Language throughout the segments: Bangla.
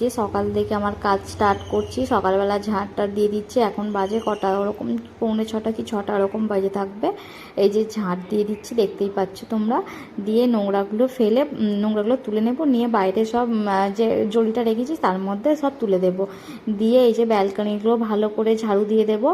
যে সকাল থেকে আমার কাজ স্টার্ট করছি, সকালবেলা ঝাঁটটা দিয়ে দিচ্ছি, এখন বাজে কটা ওরকম, পৌনে ছটা কি ছটা ওরকম বাজে থাকবে। এই যে ঝাঁট দিয়ে দিচ্ছি, দেখতেই পাচ্ছ তোমরা। দিয়ে নোংরাগুলো ফেলে নোংরাগুলো তুলে নেব, নিয়ে বাইরে সব যে জড়িটা রেখেছি তার মধ্যে সব তুলে দেব। দিয়ে এই যে ব্যালকনিগুলো ভালো করে ঝাড়ু দিয়ে দেবো।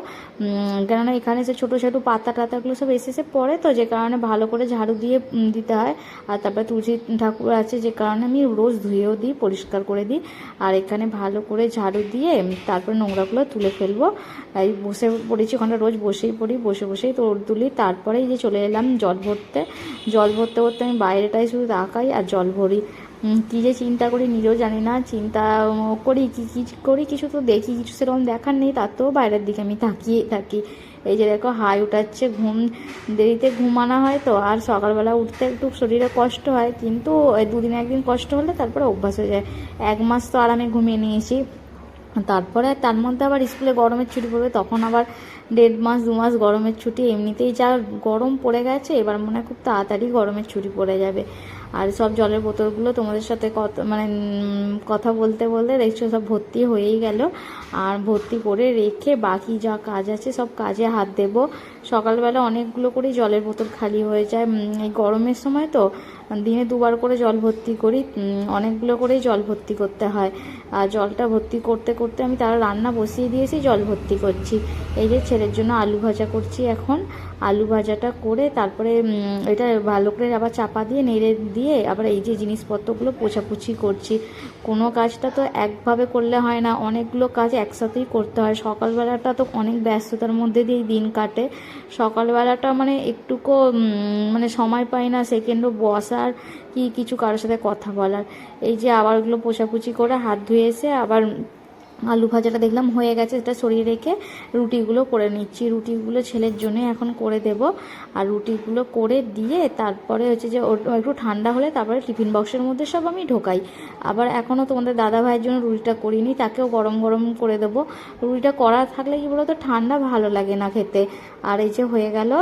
কেননা এখানে যে ছোটো ছোটো পাতা টাতাগুলো সব এসে এসে পড়ে তো, যে কারণে ভালো করে ঝাড়ু দিয়ে দিতে হয়। আর তারপরে তুলসী ঠাকুর আছে, যে কারণে আমি রোজ ধুয়েও দিই, পরিষ্কার করে দিই। আর এখানে ভালো করে ঝাড়ু দিয়ে তারপরে নোংরাগুলো তুলে ফেলব। এই বসে পড়েছি ওখানে রোজ বসেই পড়ি, বসে বসেই তোর তুলি। তারপরে যে চলে এলাম জল ভরতে। জল ভরতে ভরতে আমি বাইরেটাই শুধু তাকাই আর জল ভরি। কী যে চিন্তা করি নিজেও জানি না, চিন্তা করি, কি কি করি, কিছু তো দেখি, কিছু সেরকম দেখার নেই, তাতেও বাইরের দিকে আমি তাকিয়ে থাকি। এই যে দেখো, হাই উঠাচ্ছে, ঘুম দেরিতে ঘুমানো হয় তো, আর সকালবেলা উঠতে একটু শরীরে কষ্ট হয়, কিন্তু দুদিন একদিন কষ্ট হলে তারপরে অভ্যাস হয়ে যায়। এক মাস তো আরামে ঘুমিয়ে নিয়েছি। তারপরে তার মধ্যে আবার স্কুলে গরমের ছুটি পড়বে, তখন আবার দেড় মাস, দু মাস গরমের ছুটি, এমনিতেই যা গরম পড়ে গেছে, এবার মনে হয় খুব তাড়াতাড়ি গরমের ছুটি পড়ে যাবে। আর সব জলের বোতলগুলো তোমাদের সাথে কত মানে কথা বলতে বলতে দেখছ সব ভর্তি হয়েই গেল। আর ভর্তি করে রেখে বাকি যা কাজ আছে সব কাজে হাত দেব। সকালবেলা অনেকগুলো করেই জলের বোতল খালি হয়ে যায়। এই গরমের সময় তো দিনে দুবার করে জল ভর্তি করি অনেকগুলো করেই জল ভর্তি করতে হয়। আর জলটা ভর্তি করতে করতে আমি তারা রান্না বসিয়ে দিয়েছি, জল ভর্তি করছি। এই যে ছেলের জন্য আলু ভাজা করছি এখন। আলু ভাজাটা করে তারপরে এটা ভালো করে আবার চাপা দিয়ে, নেড়ে দিয়ে আবার এই যে জিনিসপত্রগুলো পোছাপুছি করছি। কোনো কাজটা তো একভাবে করলে হয় না, অনেকগুলো কাজ একসাথেই করতে হয়। সকালবেলাটা তো অনেক ব্যস্ততার মধ্যে দিয়েই দিন কাটে। সকালবেলাটা মানে একটুকু মানে সময় পাই না সেকেন্ডও বসার কি কিছু কারোর সাথে কথা বলার। এই যে আবার ওগুলো পোছাপুছি করে হাত ধুয়ে এসে আবার আলু ভাজাটা দেখলাম হয়ে গেছে সেটা সরিয়ে রেখে রুটিগুলো করে নিচ্ছি। রুটিগুলো ছেলের জন্য এখন করে দেব। আর রুটিগুলো করে দিয়ে তারপরে হচ্ছে যে একটু ঠান্ডা হলে তারপরে টিফিন বক্সের মধ্যে সব আমি ঢোকাই। আবার এখনও তোমাদের দাদা ভাইয়ের জন্য রুটিটা করিনি, তাকেও গরম গরম করে দেবো। রুটিটা করা থাকলে কি বলতো, ঠান্ডা ভালো লাগে না খেতে। আর এই যে হয়ে গেল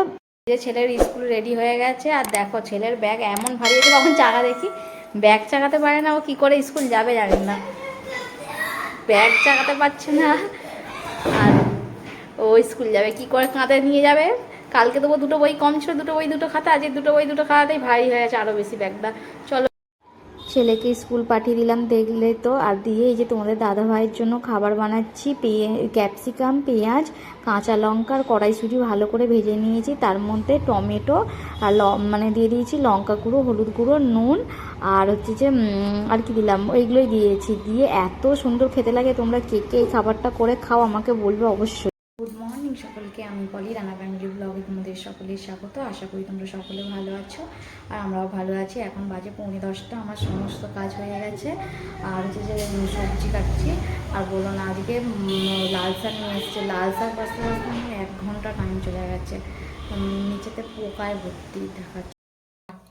যে ছেলের স্কুল রেডি হয়ে গেছে, আর দেখো ছেলের ব্যাগ এমন ভারী হয়েছে, কখন চাকা দেখি? ব্যাগ চাকাতে পারে না, ও কি করে স্কুল যাবে জানেন না। ব্যাগ চাকাতে পারছে না। আর ও স্কুল যাবে, কি করে কাঁধে নিয়ে যাবে? কালকে তবু দুটো বই কম ছিল, দুটো বই, দুটো খাতা আজকে দুটো বই, দুটো খাতাতেই ভারী হয়ে গেছে আরও বেশি ব্যাগটা চলো। ছেলেকে স্কুল পাঠিয়ে দিলাম, দেখলে তো। আর দিয়ে এই যে তোমাদের দাদা ভাইয়ের জন্য খাবার বানাচ্ছি, পেঁয়ে, ক্যাপসিকাম, পেঁয়াজ, কাঁচা লঙ্কা আর কড়াইশুঁটি ভালো করে ভেজে নিয়েছি। তার মধ্যে টমেটো আর মানে দিয়ে দিয়েছি লঙ্কা গুঁড়ো, হলুদ গুঁড়ো, নুন আর হচ্ছে যে আর কি দিলাম, ওইগুলোই দিয়েছি। দিয়ে এত সুন্দর খেতে লাগে, তোমরা কে কে এই খাবারটা করে খাও, আমাকে বলবে অবশ্যই। গুড মর্নিং সকলকে। আমি বলি রানা ফ্যামিলি ব্লগে তোমাদের সকলের স্বাগত। আশা করি তোমরা সকলে ভালো আছো আর আমরাও ভালো আছি। এখন বাজে পৌনে দশটা, আমার সমস্ত কাজ হয়ে গেছে। আর হচ্ছে যে সবজি কাটছি। আর বলো না, আজকে লাল শাক নিয়ে এসছে। লাল শাক বাঁচতে বাঁচতে আমার এক ঘণ্টা টাইম চলে গেছে। নিচেতে পোকায় ভর্তি দেখাচ্ছে।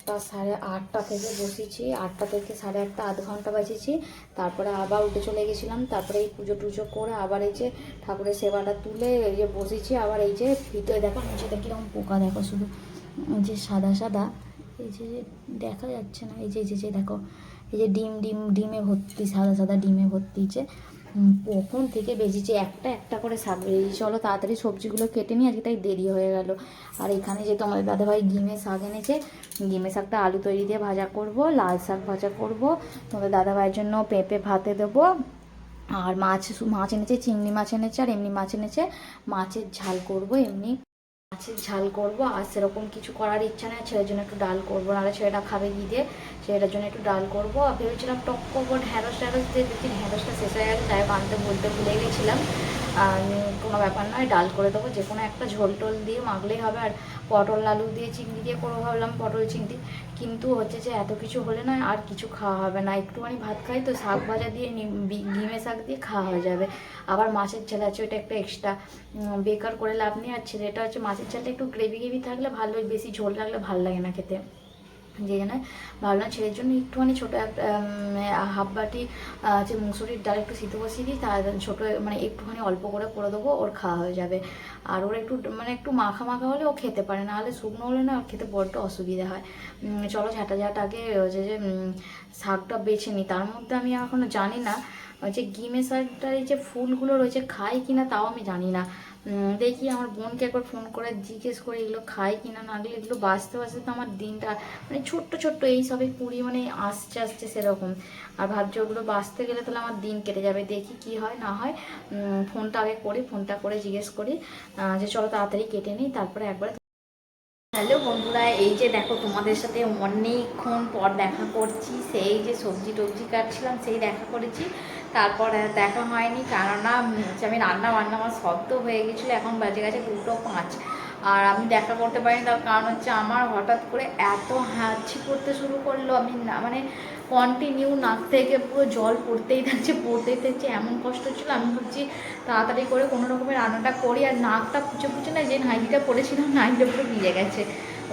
আটটা সাড়ে আটটা থেকে বসেছি, আটটা থেকে সাড়ে আটটা, আধ ঘণ্টা বাজেছি। তারপরে আবার উঠে চলে গেছিলাম, তারপরে এই পুজো টুজো করে আবার এই যে ঠাকুরের সেবাটা তুলে এই যে বসেছি, আবার এই যে ভিতরে দেখো নিচেতে কীরকম পোকা দেখো শুধু যে সাদা সাদা, এই যে দেখা যাচ্ছে না, এই যে যে দেখো, এই যে ডিম ডিম, ডিমে ভর্তি, সাদা সাদা ডিমে ভর্তি যে কখন থেকে বেজেছে একটা একটা করে এই চলো তাড়াতাড়ি সবজিগুলো কেটে নিয়ে আজকে তাই দেরি হয়ে গেল। আর এখানে যে তোমাদের দাদাভাই গিমে শাক এনেছে, গিমে শাকটা আলু তৈরি দিয়ে ভাজা করব, লাল শাক ভাজা করব। তোমাদের দাদাভাইয়ের জন্য পেঁপে ভাতে দেবো। আর মাছ মাছ এনেছে, চিংড়ি মাছ এনেছে, আর এমনি মাছ এনেছে। মাছের ঝাল করব এমনি। মাছের ঝাল করব, আর সেরকম কিছু করার ইচ্ছা নেই, ছেলের জন্য একটু ডাল করব, নাহলে ছেলেটা খাবে গিয়ে দিয়ে? ছেলেটার জন্য একটু ডাল করব, আর ভেবেছিলাম টক করব, ঢ্যাঁড়স ঢ্যাঁড়স দিয়ে দেখি ঢ্যাঁড়সটা শেষ হয়ে গেছে, তাই আনতে বলতে ভুলে গেছিলাম। আর কোনো ব্যাপার নয়, ডাল করে দেবো। যে কোনো একটা ঝোল টোল দিয়ে মাখলেই হবে। আর পটল, আলু দিয়ে চিংড়ি দিয়ে করব ভাবলাম পটল, চিংড়ি। কিন্তু হচ্ছে যে এত কিছু হলে না আর কিছু খাওয়া হবে না। একটুখানি ভাত খাই তো শাক ভাজা দিয়ে বি- শাক দিয়ে খাওয়া হয়ে যাবে। আবার মাছের ঝাল আছে ওটা একটা এক্সট্রা বেকার করে লাভ নেই। আর ছেলেটা হচ্ছে মাছের ঝালটা একটু গ্রেভি গ্রেভি থাকলে ভালো, বেশি ঝোল লাগলে ভালো লাগে না খেতে। যে জন্য ভাবলাম ছেলের জন্য একটুখানি ছোটো একটা হাফ বাটি যে মুসুরির ডাল একটু সিদ্ধ বসিয়ে দিই, তার ছোটো মানে একটুখানি অল্প করে করে দেবো, ওর খাওয়া হয়ে যাবে। আর ওর একটু মানে একটু মাখা মাখা হলে ও খেতে পারে না হলে শুকনো হলে না খেতে বড্ড অসুবিধা হয়। চলো ঝাঁটা ঝাঁট আগে হচ্ছে যে শাকটা বেছে নিই। তার মধ্যে আমি এখনও জানি না যে গিমে শাকটার এই যে ফুলগুলো রয়েছে, খাই কিনা তাও আমি জানি না। দেখি আমার বোনকে একবার ফোন করে জিজ্ঞেস করি, এগুলো খাই কিনা না গেলে এগুলো বাঁচতে বাঁচতে তো আমার দিনটা মানে ছোট্ট ছোট্ট এই সবে কুড়ি মানে আসছে আসছে সেরকম। আর ভাবছি ওগুলো বাঁচতে গেলে তাহলে আমার দিন কেটে যাবে, দেখি কি হয়, না হয় ফোনটা আগে করি ফোনটা করে জিজ্ঞেস করি যে চলো তাড়াতাড়ি কেটে নিই, তারপরে একবার হ্যালো বন্ধুরা, এই যে দেখো তোমাদের সাথে অনেকক্ষণ পর দেখা করছি, সেই যে সবজি টবজি কাটছিলাম, সেই দেখা করেছি। তারপর দেখা হয়নি, কেননা হচ্ছে আমি রান্না বান্না আমার শব্দ হয়ে গেছিল, এখন বাজে গেছে দুটো পাঁচ। আর আমি দেখা করতে পারিনি তার কারণ হচ্ছে আমার হঠাৎ করে এত হাঁচি করতে শুরু করল, আমি মানে কন্টিনিউ নাক থেকে পুরো জল পড়তেই থাকছে পড়তেই থাকছে, এমন কষ্ট ছিল, আমি ভাবছি তাড়াতাড়ি করে কোনো রকমের রান্নাটা করি, আর নাকটা পুচে পুচে না, যে নাইটিটা পড়েছিলাম নাইটিটা পুরো ভিজে গেছে।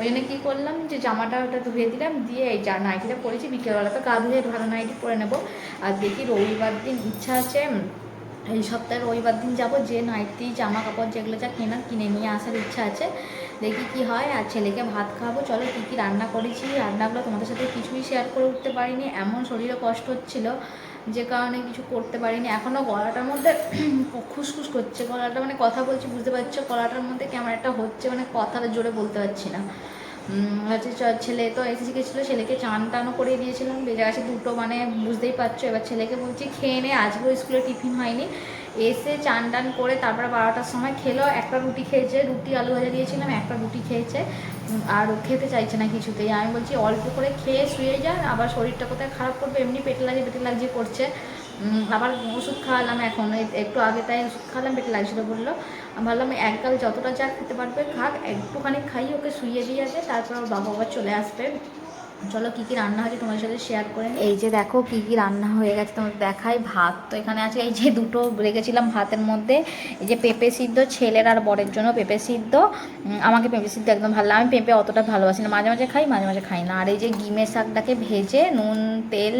ওই জন্য কী করলাম যে জামাটা ওটা ধুয়ে দিলাম, দিয়ে এই যা নাইটিটা পরেছি, বিকেলবেলা তো গা ধুয়ে ভালো নাইটি পরে নেব। আর দেখি রবিবার দিন ইচ্ছা আছে এই সপ্তাহে রবিবার দিন যাব, যে নাইটি জামা কাপড় যেগুলো যা কেনার, কিনে নিয়ে আসার ইচ্ছা আছে। দেখি কি হয়, আর ছেলেকে ভাত খাওয়াবো, চলো কী কী রান্না করেছি। রান্নাগুলো তোমাদের সাথে কিছুই শেয়ার করে উঠতে পারিনি, এমন শরীরে কষ্ট হচ্ছিল। যে কারণে কিছু করতে পারিনি। এখনও গলাটার মধ্যে খুসখুস করছে। গলাটা মানে কথা বলছি, বুঝতে পারছ? গলাটার মধ্যে কেমন একটা হচ্ছে মানে কথাটা জোরে বলতে পারছি না। হচ্ছে ছেলে তো এসে গেছিল ছেলেকে চান টানও করে দিয়েছিলাম। বেজে গেছে দুটো মানে বুঝতেই পারছ? এবার ছেলেকে বলছি, খেয়ে নে, আজকেও স্কুলে টিফিন হয়নি। এসে চান টান করে তারপরে বারোটার সময় খেলো, একটা রুটি খেয়েছে, রুটি আলু ভাজা দিয়েছিলাম, একটা রুটি খেয়েছে। আর খেতে চাইছে না কিছুতেই। আমি বলছি, অল্প করে খেয়ে শুয়ে যান আবার শরীরটা কোথায় খারাপ করবে, এমনি পেটে লাগে পেটে লাগছে করছে। আবার ওষুধ খাওয়ালাম এখন একটু আগে তাই ওষুধ খাওয়ালাম, পেটে লাগছিল বলল। ভাবলাম একগাল যতটা যা খেতে পারবে, খাক, একটুখানি খাই, ওকে শুয়ে দিয়ে যাবে তারপর বাবা আবার চলে আসবে। চলো কী কী রান্না হয়েছে তোমাদের সাথে শেয়ার করে এই যে দেখো কী কী রান্না হয়ে গেছে তোমাদের দেখাই। ভাত তো এখানে আছে, এই যে দুটো রেখেছিলাম ভাতের মধ্যে। এই যে পেঁপে সিদ্ধ, ছেলের আর বরের জন্য পেঁপে সিদ্ধ। আমাকে পেঁপে সিদ্ধ একদম ভালো আমি পেঁপে অতটা ভালোবাসি না, মাঝে মাঝে খাই, মাঝে মাঝে খাই না। আর এই যে গিমের শাকটাকে ভেজে নুন, তেল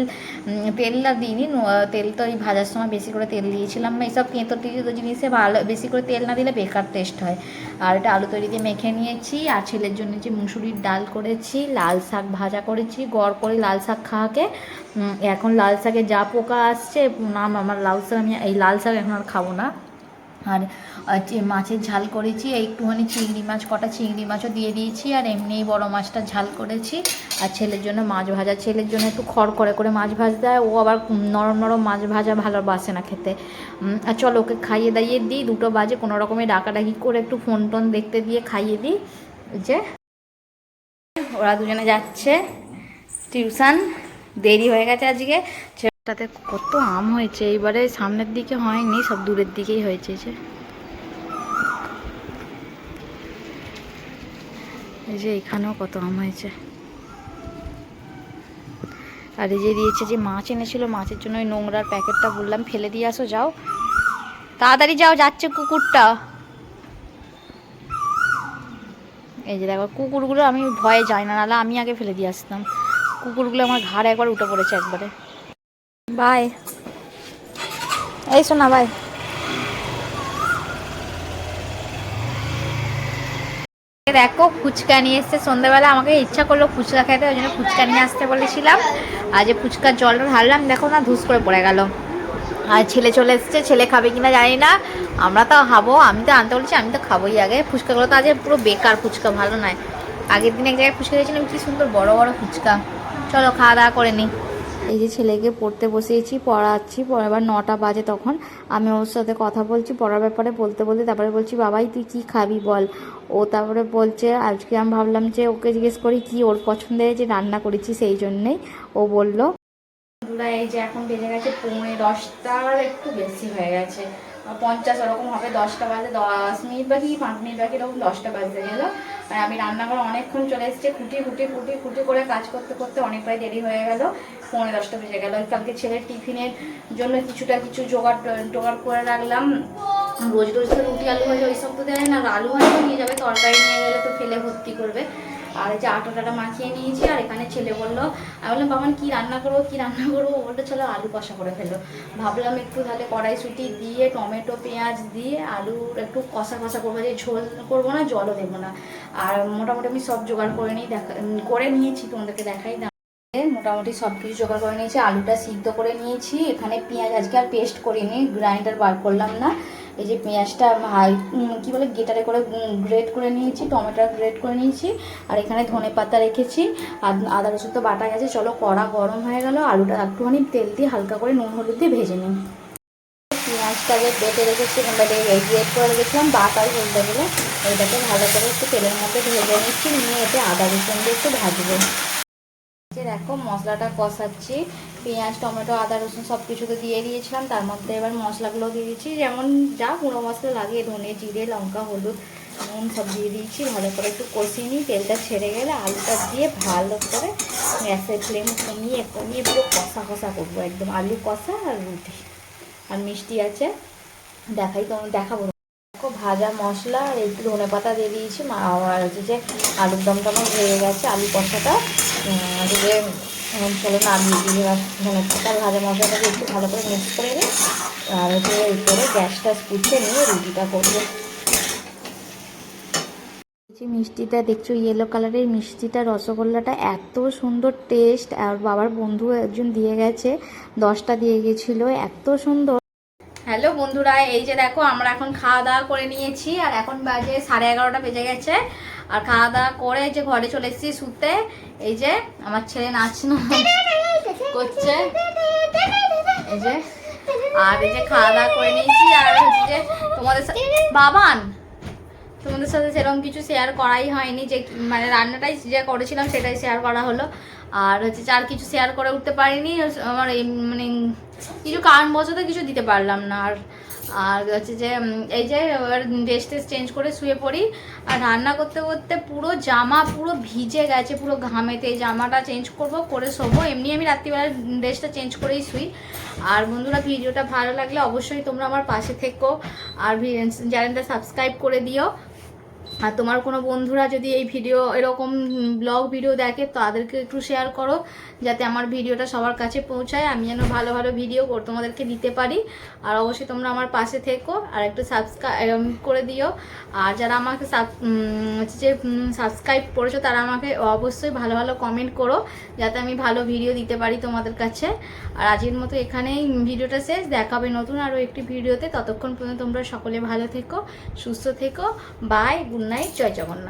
তেলটা দিইনি তেল তো এই ভাজার সময় বেশি করে তেল দিয়েছিলাম এইসব তেঁতো টিতো জিনিসে ভালো, বেশি করে তেল না দিলে বেকার টেস্ট হয়। আর এটা আলু তৈরি দিয়ে মেখে নিয়েছি। আর ছেলের জন্য যে মুসুরির ডাল করেছি, লাল শাক ভাজা করেছি, গড় করে লাল শাক খাওয়াকে। এখন লাল শাকে যা পোকা আসছে, নাম আমার লাল শাক, আমি এই লাল শাক এখন আর খাব না। আর মাছের ঝাল করেছি, একটুখানি চিংড়ি মাছ, কটা চিংড়ি মাছও দিয়ে দিয়েছি, আর এমনি বড় মাছটা ঝাল করেছি। আর ছেলের জন্য মাছ ভাজা, ছেলের জন্য একটু খড় করে করে মাছ ভাজতে হয়, ও আবার নরম নরম মাছ ভাজা ভালোবাসে না খেতে। আর চলো ওকে খাইয়ে দাইয়ে দিই, দুটো বাজে, কোনো রকমের ডাকাডাকি করে একটু ফোন টোন দেখতে দিয়ে খাইয়ে দিই, যে ওরা দুজনে যাচ্ছে। টিউশন, দেরি হয়ে গেছে আজকে। ছেলেটাতে কত আম হয়েছে, এইবারে সামনের দিকে হয়নি, সব দূরের দিকেই হয়েছে যে। এই যে এখানেও কত আম হয়েছে। আর এই যে দিয়েছে যে মাছ এনেছিল, মাছের জন্য ওই নোংরার প্যাকেটটা বললাম, ফেলে দিয়ে আসো, যাও। তাড়াতাড়ি যাও, যাচ্ছে কুকুরটা। এই যে দেখো, কুকুরগুলো আমি ভয়ে যাই না, নাহলে আমি আগে ফেলে দিয়ে আসতাম। কুকুরগুলো আমার ঘাড়ে একবার উঠে পড়েছে একবারে। বাই এই শোনা বাই দেখো ফুচকা নিয়ে এসছে। সন্ধ্যাবেলা আমাকে ইচ্ছা করল ফুচকা খেতে ওই জন্য ফুচকা নিয়ে আসতে বলেছিলাম। আর যে ফুচকার জলটা ঢাললাম দেখো না ধুস করে পড়ে গেল। আর ছেলে চলে এসছে ছেলে খাবে কিনা জানি না। আমরা তো খাব আমি তো আনতে বলছি আমি তো খাবোই আগে। ফুচকাগুলো তো আজ পুরো বেকার ফুচকা ভালো নয়। আগের দিন এক জায়গায় ফুচকা খেয়েছিলাম কি সুন্দর বড় বড় ফুচকা। চলো, খাওয়া দাওয়া করে নিই এই যে ছেলেকে পড়তে বসিয়েছি, পড়াচ্ছি আবার নটা বাজে তখন। আমি ওর সাথে কথা বলছি, পড়ার ব্যাপারে বলতে বলতে তারপরে বলছি, বাবাই, তুই কি খাবি বল? ও তারপরে বলছে, আজকে আমি ভাবলাম যে ওকে জিজ্ঞেস করি কি ওর পছন্দের যে রান্না করেছি সেই জন্যেই। ও বলল, বন্ধুরা, এই যে এখন বেজে গেছে পৌনে দশটার একটু বেশি হয়ে গেছে। পঞ্চাশ ওরকম হবে, দশটা বাজে, দশ মিনিট বাকি, পাঁচ মিনিট বাকি, এরকম দশটা বাজতে গেলো আর আমি রান্নাঘরে অনেকক্ষণ চলে এসেছি, খুঁটি খুঁটি খুঁটি খুঁটি করে কাজ করতে করতে অনেকটাই দেরি হয়ে গেল। পনেরো দশটা বেজে গেল। কালকে ছেলের টিফিনের জন্য কিছুটা কিছু জোগাড় টোগাড় করে রাখলাম। রোজ রোজ তো রুটি, আলু ভাজা ওই সব তো দেয় না আলু ভাজা নিয়ে যাবে, তরকারি নিয়ে গেলে তো ফেলে ভর্তি করবে। আর এই যে আটাটা মাখিয়ে নিয়েছি, আর এখানে ছেলে বলল, আমি বললাম বাবান কি রান্না করব, কি রান্না করব? ও বলল, চলো আলু কষা করে ফেলো। ভাবলাম একটু তাহলে কড়াইশুটি দিয়ে, টমেটো, পেঁয়াজ দিয়ে আলু একটু কষা কষা করব, যে ঝোল করব না, জলও দেবো না। আর মোটামুটি আমি সব জোগাড় করে নিই দেখা করে নিয়েছি, তোমাদেরকে দেখাই। মোটামুটি সব কিছু জোগাড় করে নিয়েছি, আলুটা সিদ্ধ করে নিয়েছি। এখানে পেঁয়াজ আজকে আর পেস্ট করিনি, গ্রাইন্ডার বার করলাম না। এই যে পেঁয়াজটা হাই কী বলে, গেটারে করে গ্রেট করে নিয়েছি, টমেটো গ্রেট করে নিয়েছি, আর এখানে ধনে পাতা রেখেছি, আর আদা রসুন তো বাটা গেছে, চলো কড়া গরম হয়ে গেল, আলুটা একটুখানি তেল দিয়ে হালকা করে নুন হলুদ দিয়ে ভেজে নিই। পেঁয়াজটাকে বেটে রেখেছি কিংবা গ্রেট করে রেখেছিলাম বাটার বলতে গেলে এটাকে ভালো করে একটু তেলের মধ্যে ভেজে নিচ্ছি, নিয়ে এতে আদা রসুন দিয়ে একটু ভাজবো। দেখো, মশলাটা কষাচ্ছি পেঁয়াজ, টমেটো, আদা, রসুন সব কিছু তো দিয়ে দিয়েছিলাম। তার মধ্যে এবার মশলাগুলো দিয়ে দিয়েছি যেমন যা গুঁড়ো মশলা লাগে, ধনে, জিরে, লঙ্কা, হলুদ, নুন সব দিয়ে দিয়েছি। ভালো করে একটু কষিয়ে নিই। তেলটা ছেড়ে গেলে আলুটা দিয়ে ভালো করে গ্যাসের ফ্লেম কমিয়ে কমিয়ে পুরো কষা কষা করব একদম। আলু কষা আর রুটি। আর মিষ্টি আছে। দেখাই তো দেখাবো। দেখো, ভাজা মশলা আর একটু ধনে পাতা দিয়ে দিয়েছি। আর হচ্ছে যে আলুর দমটা আমার হয়ে গেছে। আলু কষাটা উম, চলো নামিয়ে দিয়ে ধনে আর ভাজা মশলাটাকে একটু ভালো করে মিক্স করে নিই। আর হচ্ছে এই করে গ্যাসটা পুড়তে নিয়ে রুটিটা করব। যে মিষ্টিটা দেখছ ইয়েলো কালারের মিষ্টিটা রসগোল্লাটা এত সুন্দর টেস্ট আর বাবার বন্ধু একজন দিয়ে গেছে দশটা দিয়ে গেছিল এত সুন্দর। হ্যালো বন্ধুরা এই যে দেখো আমরা এখন খাওয়া দাওয়া করে নিয়েছি। আর এখন বাজে সাড়ে এগারোটা বেজে গেছে। আর খাওয়া দাওয়া করে যে ঘরে চলে এসেছি শুতে। এই যে আমার ছেলে নাচনা করছে। এই যে, আর এই যে খাওয়া দাওয়া করে নিয়েছি, আর হচ্ছে যে তোমাদের বাবান, তোমাদের সাথে সেরকম কিছু শেয়ার করাই হয়নি যে মানে রান্নাটাই যে করেছিলাম সেটাই শেয়ার করা হলো। আর হচ্ছে আর কিছু শেয়ার করে উঠতে পারিনি আমার মানে কিছু কারণবশত কিছু দিতে পারলাম না। আর আর হচ্ছে যে এই যে ড্রেস টেস চেঞ্জ করে শুয়ে পড়ি। আর রান্না করতে করতে পুরো জামা পুরো ভিজে গেছে, পুরো ঘামেতে। জামাটা চেঞ্জ করব, করে শোবো। এমনি আমি রাত্রিবেলা ড্রেসটা চেঞ্জ করেই শুই। আর বন্ধুরা, ভিডিওটা ভালো লাগলে অবশ্যই তোমরা আমার পাশে থেকো। আর চ্যানেলটা সাবস্ক্রাইব করে দিও। আর তোমার কোনো বন্ধুরা যদি এই ভিডিও, এরকম ব্লগ ভিডিও দেখে, তাদেরকে একটু শেয়ার করো। যাতে আমার ভিডিওটা সবার কাছে পৌঁছায়, আমি যেন ভালো ভালো ভিডিও তোমাদেরকে দিতে পারি। আর অবশ্যই তোমরা আমার পাশে থেকো, আর একটু সাবস্ক্রাইব করে দিও। আর যারা আমাকে সাব- যে সাবস্ক্রাইব করেছ, তারা আমাকে অবশ্যই ভালো ভালো কমেন্ট করো, যাতে আমি ভালো ভিডিও দিতে পারি তোমাদের কাছে। আর আজকের মতো এখানেই ভিডিওটা শেষ। দেখাবে নতুন আরও একটি ভিডিওতে। ততক্ষণ পর্যন্ত তোমরা সকলে ভালো থেকো, সুস্থ থেকো। বাই গুড নাইট জয় জগন্নাথ।